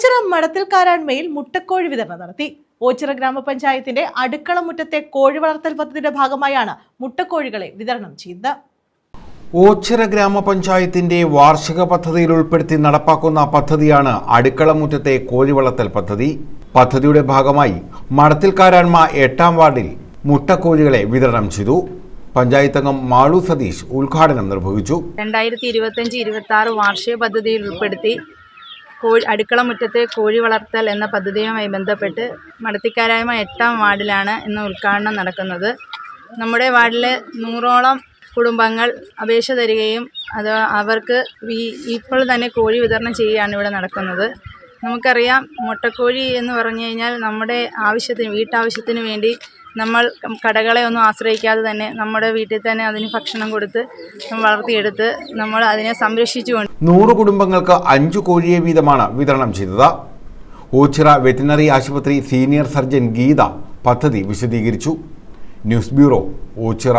ഓച്ചിറ മടത്തിൽക്കാരാൺമയിൽ മുട്ടക്കോഴി വിതരണം നടത്തി. ഓച്ചിറ ഗ്രാമപഞ്ചായത്തിന്റെ അടുക്കളമുറ്റത്തെ കോഴി വളർത്തൽ പദ്ധതിയുടെ ഭാഗമായാണ് മുട്ടക്കോഴികളെ വിതരണം ചെയ്തത്. ഓച്ചിറ ഗ്രാമപഞ്ചായത്തിന്റെ വാർഷിക പദ്ധതിയിൽ ഉൾപ്പെടുത്തി നടപ്പാക്കുന്ന പദ്ധതിയാണ് അടുക്കളമുറ്റത്തെ കോഴി വളർത്തൽ പദ്ധതി. പദ്ധതിയുടെ ഭാഗമായി മടത്തിൽക്കാരാൺമ എട്ടാം വാർഡിൽ മുട്ടക്കോഴികളെ വിതരണം ചെയ്തു. പഞ്ചായത്ത് അംഗം മാളു സതീഷ് ഉദ്ഘാടനം നിർവഹിച്ചു. രണ്ടായിരത്തി ഇരുപത്തഞ്ച് ഇരുപത്തി ആറ് വാർഷിക പദ്ധതിയിൽ ഉൾപ്പെടുത്തി കോഴി അടുക്കള മുറ്റത്തെ കോഴി വളർത്തൽ എന്ന പദ്ധതിയുമായി ബന്ധപ്പെട്ട് മടത്തിക്കാരായ്മ എട്ടാം വാർഡിലാണ് ഇന്ന് ഉദ്ഘാടനം നടക്കുന്നത്. നമ്മുടെ വാർഡിലെ നൂറോളം കുടുംബങ്ങൾ അപേക്ഷ തരികയും അത് അവർക്ക് ഇപ്പോൾ തന്നെ കോഴി വിതരണം ചെയ്യുകയാണ് ഇവിടെ നടക്കുന്നത്. നമുക്കറിയാം മുട്ടക്കോഴി എന്ന് പറഞ്ഞു കഴിഞ്ഞാൽ നമ്മുടെ ആവശ്യത്തിന് വീട്ടാവശ്യത്തിന് വേണ്ടി നമ്മൾ കടകളെ ഒന്നും ആശ്രയിക്കാതെ തന്നെ നമ്മുടെ വീട്ടിൽ തന്നെ അതിന് ഭക്ഷണം കൊടുത്ത് വളർത്തിയെടുത്ത് നമ്മൾ അതിനെ സംരക്ഷിച്ചുകൊണ്ട് നൂറ് കുടുംബങ്ങൾക്ക് അഞ്ചു കോഴിയെ വീതമാണ് വിതരണം ചെയ്തത്. ഓച്ചിറ വെറ്റിനറി ആശുപത്രി സീനിയർ സർജൻ ഗീത പദ്ധതി വിശദീകരിച്ചു. News bureau Ochira.